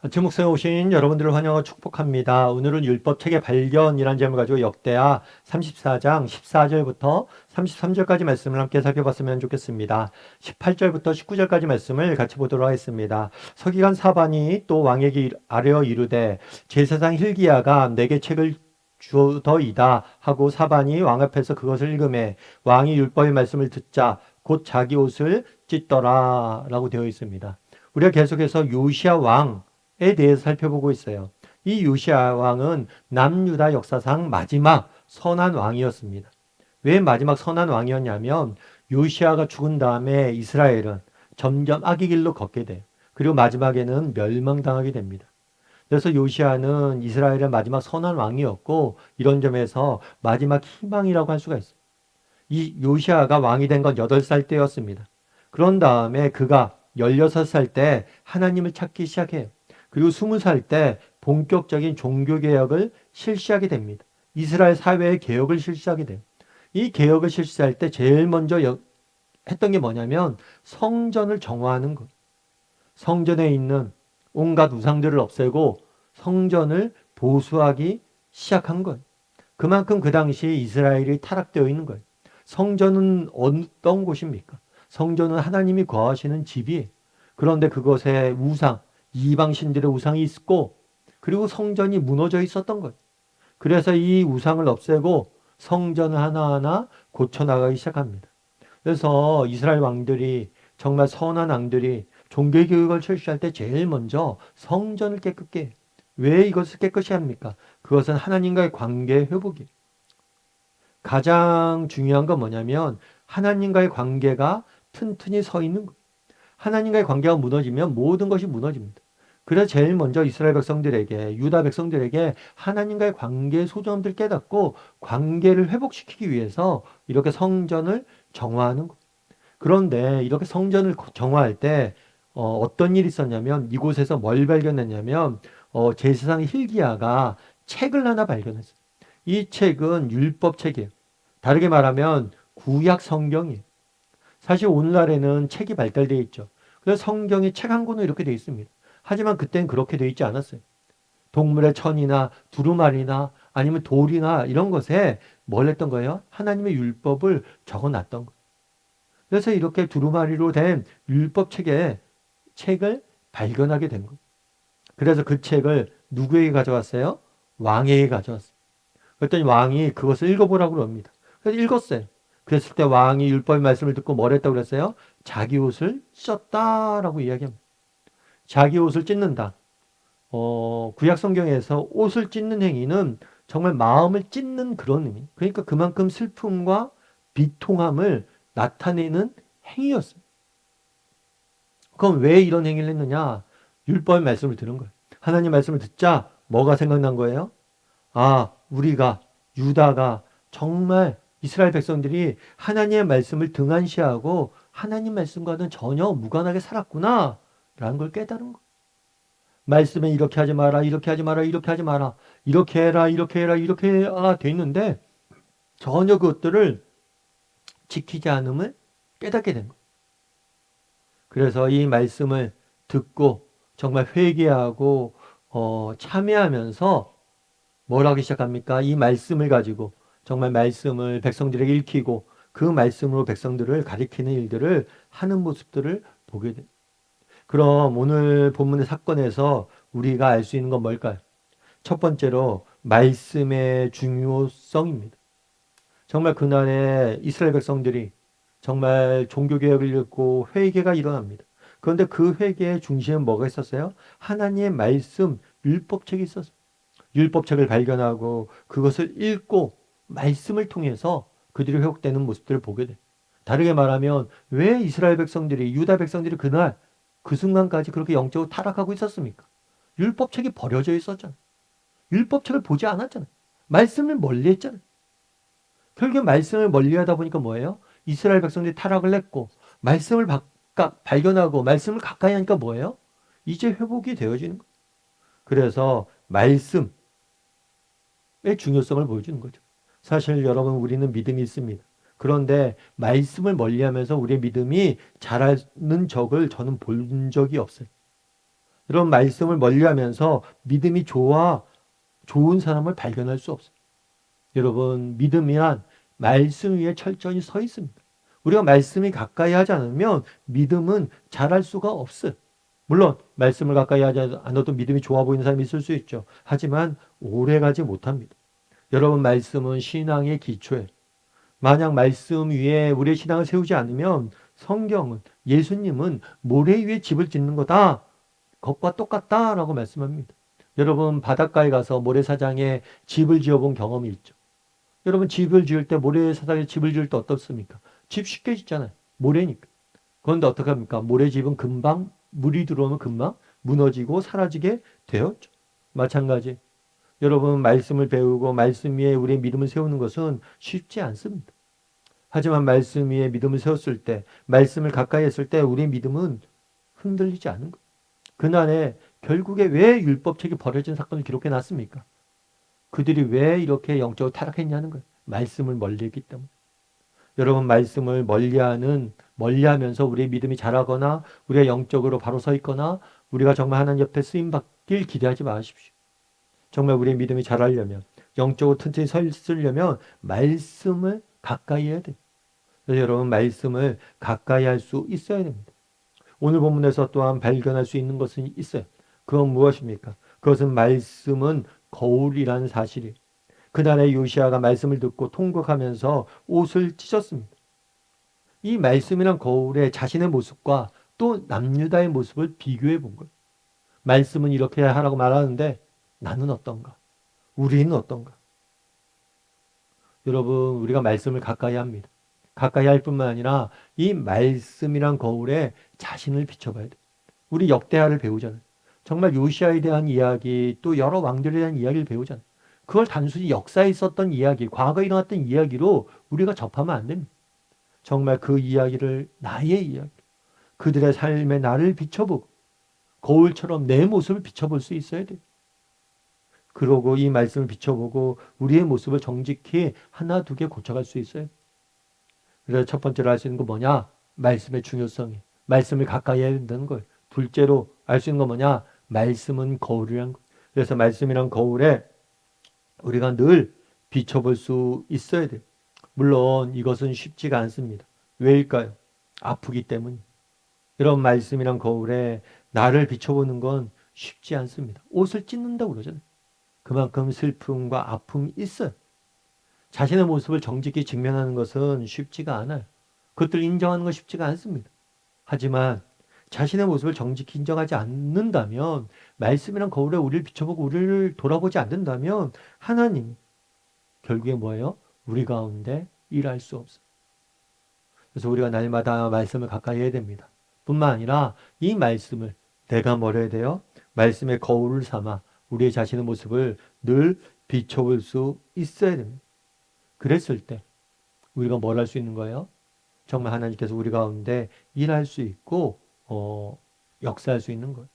아침 목성에 오신 여러분들을 환영하고 축복합니다. 오늘은 율법 책의 발견이라는 제목을 가지고 역대하 34장 14절부터 33절까지 말씀을 함께 살펴봤으면 좋겠습니다. 18절부터 19절까지 말씀을 같이 보도록 하겠습니다. 서기관 사반이 또 왕에게 아뢰어 이르되 제사장 힐기야가 내게 책을 주더이다 하고 사반이 왕 앞에서 그것을 읽음에 왕이 율법의 말씀을 듣자 곧 자기 옷을 찢더라 라고 되어 있습니다. 우리가 계속해서 요시아 왕에 대해서 살펴보고 있어요. 이 요시아 왕은 남유다 역사상 마지막 선한 왕이었습니다. 왜 마지막 선한 왕이었냐면 요시아가 죽은 다음에 이스라엘은 점점 악의 길로 걷게 돼요. 그리고 마지막에는 멸망당하게 됩니다. 그래서 요시아는 이스라엘의 마지막 선한 왕이었고 이런 점에서 마지막 희망이라고 할 수가 있어요. 이 요시아가 왕이 된 건 8살 때였습니다. 그런 다음에 그가 16살 때 하나님을 찾기 시작해요. 그리고 스무 살때 본격적인 종교 개혁을 실시하게 됩니다. 이스라엘 사회의 개혁을 실시하게 돼요. 이 개혁을 실시할 때 제일 먼저 했던 게 뭐냐면 성전을 정화하는 것. 성전에 있는 온갖 우상들을 없애고 성전을 보수하기 시작한 거예요. 그만큼 그 당시 이스라엘이 타락되어 있는 거예요. 성전은 어떤 곳입니까? 성전은 하나님이 거하시는 집이에요. 그런데 그것에 우상, 이방 신들의 우상이 있고 그리고 성전이 무너져 있었던 거예요. 그래서 이 우상을 없애고 성전을 하나하나 고쳐 나가기 시작합니다. 그래서 이스라엘 왕들이 정말 선한 왕들이 종교 교육을 실시할 때 제일 먼저 성전을 깨끗게. 왜 이것을 깨끗이 합니까? 그것은 하나님과의 관계 회복이에요. 가장 중요한 건 뭐냐면 하나님과의 관계가 튼튼히 서 있는 거예요. 하나님과의 관계가 무너지면 모든 것이 무너집니다. 그래서 제일 먼저 이스라엘 백성들에게 유다 백성들에게 하나님과의 관계의 소중함을 깨닫고 관계를 회복시키기 위해서 이렇게 성전을 정화하는 것. 그런데 이렇게 성전을 정화할 때 어, 떤 일이 있었냐면 이곳에서 뭘 발견했냐면 어, 제사장 힐기야가 책을 하나 발견했어요. 이 책은 율법 책이에요. 다르게 말하면 구약 성경이에요. 사실 오늘날에는 책이 발달되어 있죠. 그래서 성경이 책 한 권으로 이렇게 되어 있습니다. 하지만 그땐 그렇게 되어 있지 않았어요. 동물의 천이나 두루마리나 아니면 돌이나 이런 것에 뭘 했던 거예요? 하나님의 율법을 적어 놨던 거예요. 그래서 이렇게 두루마리로 된 율법 책에 책을 발견하게 된 거예요. 그래서 그 책을 누구에게 가져왔어요? 왕에게 가져왔어요. 그랬더니 왕이 그것을 읽어보라고 합니다. 그래서 읽었어요. 그랬을 때 왕이 율법의 말씀을 듣고 뭘 했다고 그랬어요? 자기 옷을 찢었다라고 이야기합니다. 자기 옷을 찢는다. 어, 구약 성경에서 옷을 찢는 행위는 정말 마음을 찢는 그런 의미. 그러니까 그만큼 슬픔과 비통함을 나타내는 행위였어요. 그럼 왜 이런 행위를 했느냐? 율법의 말씀을 들은 거예요. 하나님 말씀을 듣자 뭐가 생각난 거예요? 아, 우리가 유다가 정말 이스라엘 백성들이 하나님의 말씀을 등한시하고 하나님 말씀과는 전혀 무관하게 살았구나. 라는 걸 깨달은 거. 말씀에 이렇게 하지 마라, 이렇게 하지 마라, 이렇게 하지 마라, 이렇게 해라, 이렇게 해라, 이렇게 해라 돼 있는데 전혀 그것들을 지키지 않음을 깨닫게 된 거. 그래서 이 말씀을 듣고 정말 회개하고 어, 참여하면서 뭘 하기 시작합니까? 이 말씀을 가지고 정말 말씀을 백성들에게 읽히고 그 말씀으로 백성들을 가리키는 일들을 하는 모습들을 보게 됩니다. 그럼 오늘 본문의 사건에서 우리가 알 수 있는 건 뭘까요? 첫 번째로 말씀의 중요성입니다. 정말 그날에 이스라엘 백성들이 정말 종교개혁을 읽고 회개가 일어납니다. 그런데 그 회개의 중심에 뭐가 있었어요? 하나님의 말씀, 율법책이 있었어요. 율법책을 발견하고 그것을 읽고 말씀을 통해서 그들이 회복되는 모습들을 보게 돼. 다르게 말하면 왜 이스라엘 백성들이 유다 백성들이 그날 그 순간까지 그렇게 영적으로 타락하고 있었습니까? 율법책이 버려져 있었잖아요. 율법책을 보지 않았잖아요. 말씀을 멀리 했잖아요. 결국 말씀을 멀리 하다 보니까 뭐예요? 이스라엘 백성들이 타락을 했고, 말씀을 바깥 발견하고, 말씀을 가까이 하니까 뭐예요? 이제 회복이 되어지는 거예요. 그래서 말씀의 중요성을 보여주는 거죠. 사실 여러분, 우리는 믿음이 있습니다. 그런데 말씀을 멀리하면서 우리의 믿음이 자라는 적을 저는 본 적이 없어요. 여러분 말씀을 멀리하면서 믿음이 좋아 좋은 사람을 발견할 수 없어요. 여러분 믿음이란 말씀 위에 철저히 서 있습니다. 우리가 말씀이 가까이 하지 않으면 믿음은 자랄 수가 없어요. 물론 말씀을 가까이 하지 않아도 믿음이 좋아 보이는 사람이 있을 수 있죠. 하지만 오래 가지 못합니다. 여러분 말씀은 신앙의 기초예요. 만약 말씀 위에 우리의 신앙을 세우지 않으면 성경은 예수님은 모래 위에 집을 짓는 거다. 것과 똑같다라고 말씀합니다. 여러분 바닷가에 가서 모래사장에 집을 지어본 경험이 있죠. 여러분 집을 지을 때 모래사장에 집을 지을 때 어떻습니까? 집 쉽게 짓잖아요. 모래니까. 그런데 어떡합니까? 모래집은 금방 물이 들어오면 금방 무너지고 사라지게 되었죠. 마찬가지. 여러분 말씀을 배우고 말씀 위에 우리의 믿음을 세우는 것은 쉽지 않습니다. 하지만 말씀 위에 믿음을 세웠을 때, 말씀을 가까이 했을 때 우리의 믿음은 흔들리지 않은 것. 그날에 결국에 왜 율법책이 벌어진 사건을 기록해 놨습니까? 그들이 왜 이렇게 영적으로 타락했냐는 거예요. 말씀을 멀리 했기 때문에. 여러분 말씀을 멀리하는 멀리하면서 우리의 믿음이 자라거나 우리가 영적으로 바로 서 있거나 우리가 정말 하나님 옆에 쓰임 받길 기대하지 마십시오. 정말 우리의 믿음이 자라려면 영적으로 튼튼히 서 있으려면 말씀을 가까이 해야 돼요. 그래서 여러분 말씀을 가까이 할 수 있어야 됩니다. 오늘 본문에서 또한 발견할 수 있는 것은 있어요. 그건 무엇입니까? 그것은 말씀은 거울이라는 사실이에요. 그날의 요시아가 말씀을 듣고 통곡하면서 옷을 찢었습니다. 이 말씀이란 거울에 자신의 모습과 또 남유다의 모습을 비교해 본 거예요. 말씀은 이렇게 하라고 말하는데 나는 어떤가? 우리는 어떤가? 여러분, 우리가 말씀을 가까이 합니다. 가까이 할 뿐만 아니라 이 말씀이란 거울에 자신을 비춰봐야 돼. 우리 역대하를 배우잖아요. 정말 요시아에 대한 이야기, 또 여러 왕들에 대한 이야기를 배우잖아요. 그걸 단순히 역사에 있었던 이야기, 과거에 일어났던 이야기로 우리가 접하면 안 됩니다. 정말 그 이야기를 나의 이야기, 그들의 삶의 나를 비춰보고 거울처럼 내 모습을 비춰볼 수 있어야 돼요. 그러고 이 말씀을 비춰보고 우리의 모습을 정직히 하나 두 개 고쳐갈 수 있어요. 그래서 첫 번째로 알 수 있는 거 뭐냐? 말씀의 중요성이. 말씀을 가까이 해야 된다는 거예요. 둘째로 알 수 있는 거 뭐냐? 말씀은 거울이란 거. 그래서 말씀이란 거울에 우리가 늘 비춰볼 수 있어야 돼요. 물론 이것은 쉽지가 않습니다. 왜일까요? 아프기 때문이. 이런 말씀이란 거울에 나를 비춰보는 건 쉽지 않습니다. 옷을 찢는다고 그러잖아요. 그만큼 슬픔과 아픔이 있어요. 자신의 모습을 정직히 직면하는 것은 쉽지가 않아요. 그것들 인정하는 건 쉽지가 않습니다. 하지만 자신의 모습을 정직히 인정하지 않는다면 말씀이란 거울에 우리를 비춰보고 우리를 돌아보지 않는다면 하나님 결국에 뭐예요? 우리 가운데 일할 수 없어요. 그래서 우리가 날마다 말씀을 가까이 해야 됩니다. 뿐만 아니라 이 말씀을 내가 뭐래야 돼요? 말씀의 거울을 삼아 우리의 자신의 모습을 늘 비춰볼 수 있어야 됩니다. 그랬을 때 우리가 뭘 할 수 있는 거예요? 정말 하나님께서 우리 가운데 일할 수 있고 어, 역사할 수 있는 거예요.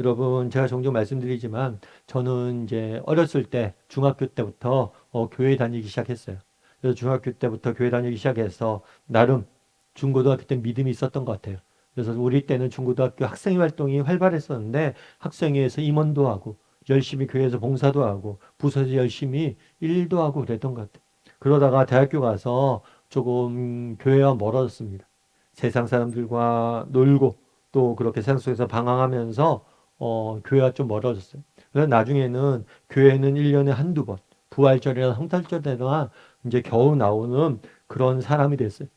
여러분 제가 종종 말씀드리지만 저는 이제 어렸을 때 중학교 때부터 어, 교회 다니기 시작했어요. 그래서 중학교 때부터 교회 다니기 시작해서 나름 중고등학교 때 믿음이 있었던 것 같아요. 그래서 우리 때는 중고등학교 학생 활동이 활발했었는데 학생회에서 임원도 하고 열심히 교회에서 봉사도 하고 부서에서 열심히 일도 하고 그랬던 것 같아요. 그러다가 대학교 가서 조금 교회와 멀어졌습니다. 세상 사람들과 놀고 또 그렇게 세상 속에서 방황하면서 어, 교회가 좀 멀어졌어요. 그래서 나중에는 교회는 1년에 한두 번, 부활절이나 성탄절에나 이제 겨우 나오는 그런 사람이 됐어요.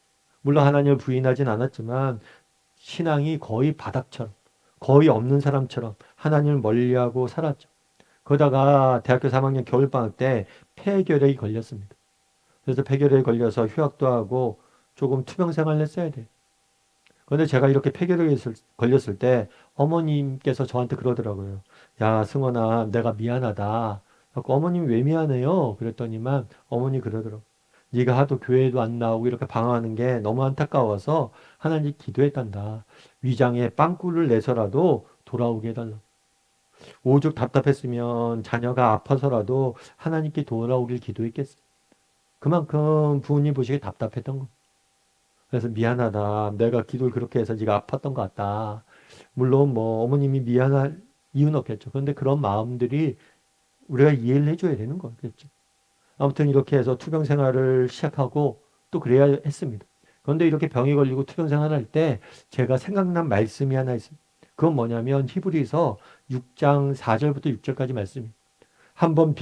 물론 하나님을 부인하진 않았지만 신앙이 거의 바닥처럼, 거의 없는 사람처럼 하나님을 멀리하고 살았죠. 그러다가 대학교 3학년 겨울방학 때 폐결핵이 걸렸습니다. 그래서 폐결핵이 걸려서 휴학도 하고 조금 투병 생활을 했어야 돼. 그런데 제가 이렇게 폐결핵이 걸렸을 때 어머님께서 저한테 그러더라고요. 야, 승원아, 내가 미안하다. 어머님 왜 미안해요? 그랬더니만 어머니 그러더라고. 네가 하도 교회도 안 나오고 이렇게 방황하는 게 너무 안타까워서 하나님 기도했단다. 위장에 빵꾸를 내서라도 돌아오게 해달라. 오죽 답답했으면 자녀가 아파서라도 하나님께 돌아오길 기도했겠어. 그만큼 부모님 보시기에 답답했던 거. 그래서 미안하다. 내가 기도를 그렇게 해서 네가 아팠던 것 같다. 물론 뭐 어머님이 미안할 이유는 없겠죠. 그런데 그런 마음들이 우리가 이해를 해줘야 되는 거겠죠. 아무튼 이렇게 해서 투병 생활을 시작하고 또 그래야 했습니다. 그런데 이렇게 병이 걸리고 투병 생활을 할때 제가 생각난 말씀이 하나 있습니다. 그건 뭐냐면 히브리서 6장 4절부터 6절까지 말씀입니다. 한번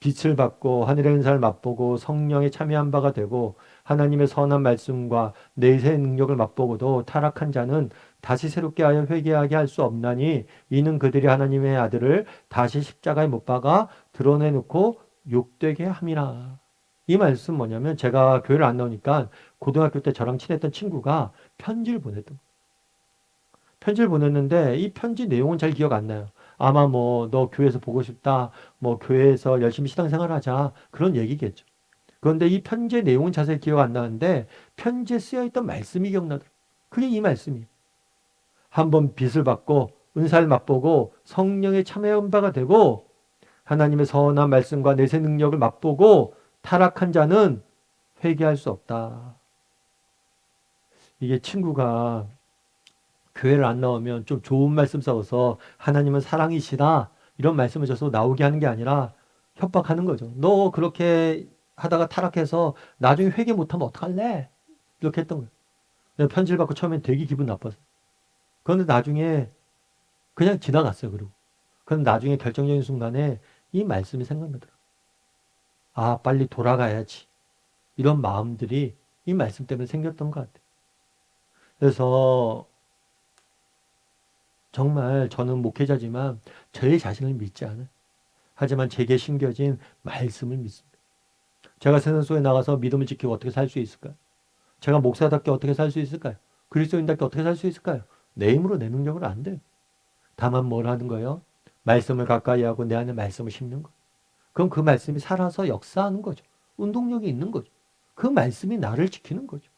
빛을 받고 하늘의 은사를 맛보고 성령에 참여한 바가 되고 하나님의 선한 말씀과 내세의 능력을 맛보고도 타락한 자는 다시 새롭게 하여 회개하게 할 수 없나니 이는 그들이 하나님의 아들을 다시 십자가에 못 박아 드러내놓고 욕되게 함이라. 이 말씀 뭐냐면 제가 교회를 안 나오니까 고등학교 때 저랑 친했던 친구가 편지를 보냈던 거예요. 편지를 보냈는데 이 편지 내용은 잘 기억 안 나요. 아마 뭐 너 교회에서 보고 싶다. 뭐 교회에서 열심히 신앙생활 하자. 그런 얘기겠죠. 그런데 이 편지의 내용은 자세히 기억 안 나는데 편지에 쓰여 있던 말씀이 기억나더라고요. 그게 이 말씀이에요. 한번 빚을 받고 은사를 맛보고 성령에 참여한 바가 되고 하나님의 선한 말씀과 내세 능력을 맛보고 타락한 자는 회개할 수 없다. 이게 친구가 교회를 안 나오면 좀 좋은 말씀 써서 하나님은 사랑이시다 이런 말씀을 줘서 나오게 하는 게 아니라 협박하는 거죠. 너 그렇게 하다가 타락해서 나중에 회개 못하면 어떡할래? 이렇게 했던 거예요. 편지를 받고 처음엔 되게 기분 나빴어요. 그런데 나중에 그냥 지나갔어요. 그리고. 그럼 나중에 결정적인 순간에 이 말씀이 생각나더라고요. 아, 빨리 돌아가야지. 이런 마음들이 이 말씀 때문에 생겼던 것 같아요. 그래서 정말 저는 목회자지만 저의 자신을 믿지 않아요. 하지만 제게 심겨진 말씀을 믿습니다. 제가 세상 속에 나가서 믿음을 지키고 어떻게 살 수 있을까요? 제가 목사답게 어떻게 살 수 있을까요? 그리스도인답게 어떻게 살 수 있을까요? 내 힘으로 내 능력으로 안 돼요. 다만 뭘 하는 거예요? 말씀을 가까이 하고 내 안에 말씀을 심는 거. 그럼 그 말씀이 살아서 역사하는 거죠. 운동력이 있는 거죠. 그 말씀이 나를 지키는 거죠.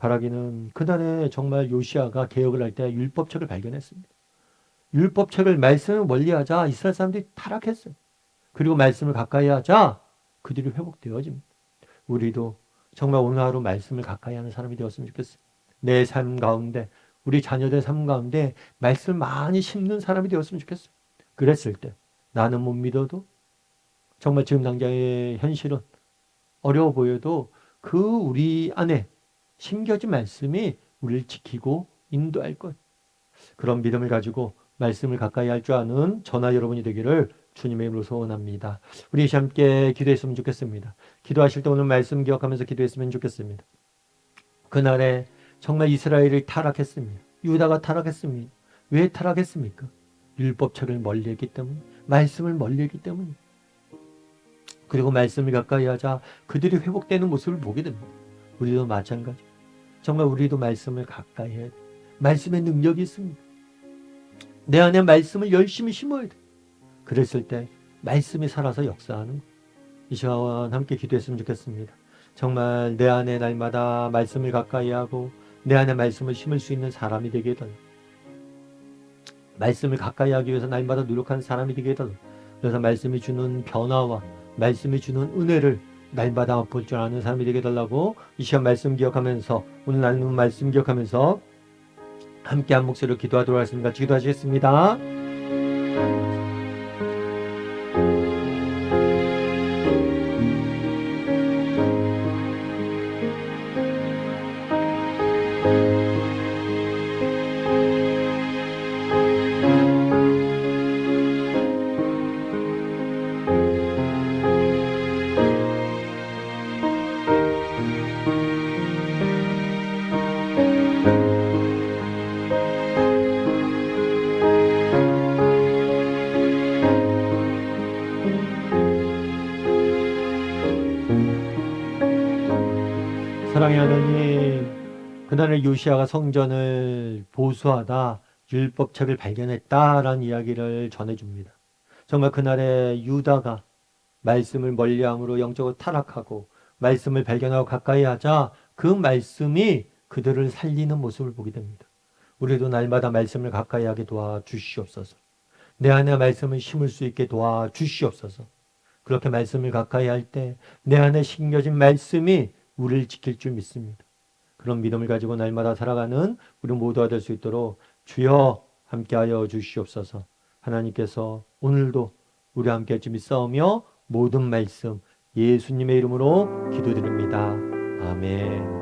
바라기는 그날에 정말 요시아가 개혁을 할 때 율법책을 발견했습니다. 율법책을 말씀을 멀리하자 이스라엘 사람들이 타락했어요. 그리고 말씀을 가까이 하자 그들이 회복되어집니다. 우리도 정말 오늘 하루 말씀을 가까이 하는 사람이 되었으면 좋겠어요. 내 삶 가운데 우리 자녀들 삶 가운데 말씀을 많이 심는 사람이 되었으면 좋겠어요. 그랬을 때 나는 못 믿어도 정말 지금 당장의 현실은 어려워 보여도 그 우리 안에 심겨진 말씀이 우리를 지키고 인도할 것. 그런 믿음을 가지고 말씀을 가까이 할 줄 아는 전화 여러분이 되기를 주님의 이름으로 소원합니다. 우리 함께 기도했으면 좋겠습니다. 기도하실 때 오늘 말씀 기억하면서 기도했으면 좋겠습니다. 그날에 정말 이스라엘이 타락했습니다. 유다가 타락했습니다. 왜 타락했습니까? 율법책을 멀리했기 때문, 말씀을 멀리했기 때문입니다. 그리고 말씀을 가까이 하자 그들이 회복되는 모습을 보게 됩니다. 우리도 마찬가지. 정말 우리도 말씀을 가까이 해야 돼. 말씀의 능력이 있습니다. 내 안에 말씀을 열심히 심어야 돼. 그랬을 때 말씀이 살아서 역사하는 거. 이 시간 함께 기도했으면 좋겠습니다. 정말 내 안에 날마다 말씀을 가까이 하고 내 안에 말씀을 심을 수 있는 사람이 되게 해달라. 말씀을 가까이 하기 위해서 날마다 노력하는 사람이 되게 해달라. 그래서 말씀이 주는 변화와 말씀이 주는 은혜를 날마다 볼 줄 아는 사람이 되게 해달라고 이 시간 말씀 기억하면서 오늘 나누는 말씀 기억하면서 함께 한 목소리로 기도하도록 하겠습니다. 기도하시겠습니다. 그날의 요시아가 성전을 보수하다 율법책을 발견했다라는 이야기를 전해줍니다. 정말 그날의 유다가 말씀을 멀리함으로 영적으로 타락하고 말씀을 발견하고 가까이 하자 그 말씀이 그들을 살리는 모습을 보게 됩니다. 우리도 날마다 말씀을 가까이 하게 도와 주시옵소서. 내 안에 말씀을 심을 수 있게 도와 주시옵소서. 그렇게 말씀을 가까이 할 때 내 안에 심겨진 말씀이 우리를 지킬 줄 믿습니다. 그런 믿음을 가지고 날마다 살아가는 우리 모두가 될 수 있도록 주여 함께하여 주시옵소서. 하나님께서 오늘도 우리 함께 주님 싸우며 모든 말씀 예수님의 이름으로 기도드립니다. 아멘.